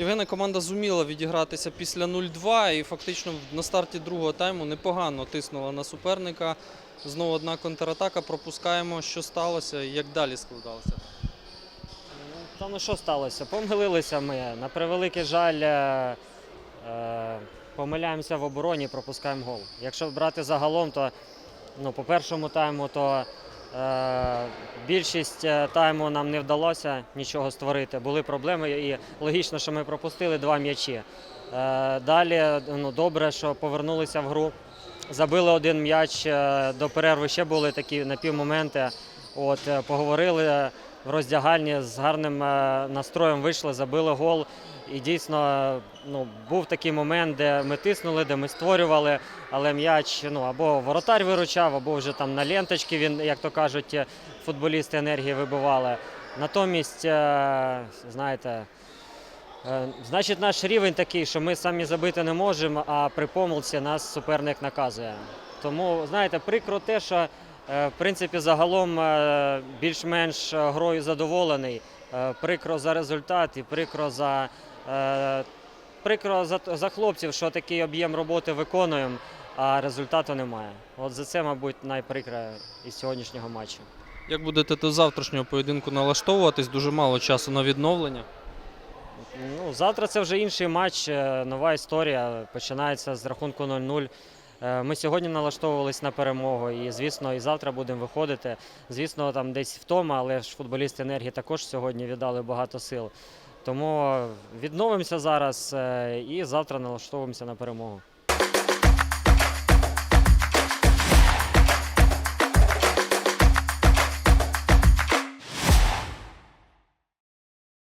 Євгене, команда зуміла відігратися після 0-2 і фактично на старті другого тайму непогано тиснула на суперника. Знову одна контратака. Пропускаємо, що сталося і як далі складалося. Та ну що сталося? Помилилися ми. На превеликий жаль, е, е, помиляємося в обороні пропускаємо гол. Якщо брати загалом, то ну, по першому тайму, то більшість е, тайму нам не вдалося нічого створити. Були проблеми і логічно, що ми пропустили два м'ячі. Е, далі ну, добре, що повернулися в гру. Забили один м'яч, е, до перерви ще були такі напівмоменти. От, е, поговорили в роздягальні з гарним е, настроєм вийшли, забили гол. І дійсно ну, був такий момент, де ми тиснули, де ми створювали, але м'яч ну, або воротар виручав, або вже там на ленточки він, як то кажуть, футболісти енергії вибивали. Натомість, е, знаєте, е, значить, наш рівень такий, що ми самі забити не можемо, а при помилці нас суперник наказує. Тому, знаєте, прикро те, що в принципі загалом е, більш-менш е, грою задоволений. Е, Прикро за результат і прикро за, е, прикро за, за хлопців, що такий об'єм роботи виконуємо, а результату немає. От за це, мабуть, найприкре із сьогоднішнього матчу. Як будете до завтрашнього поєдинку налаштовуватись? Дуже мало часу на відновлення. Ну, завтра це вже інший матч, е, нова історія. Починається з рахунку 0-0. Е, Ми сьогодні налаштовувалися на перемогу, і звісно, і завтра будемо виходити. Звісно, там десь втома, але ж футболісти енергії також сьогодні віддали багато сил. Тому відновимося зараз е, і завтра налаштовуємося на перемогу.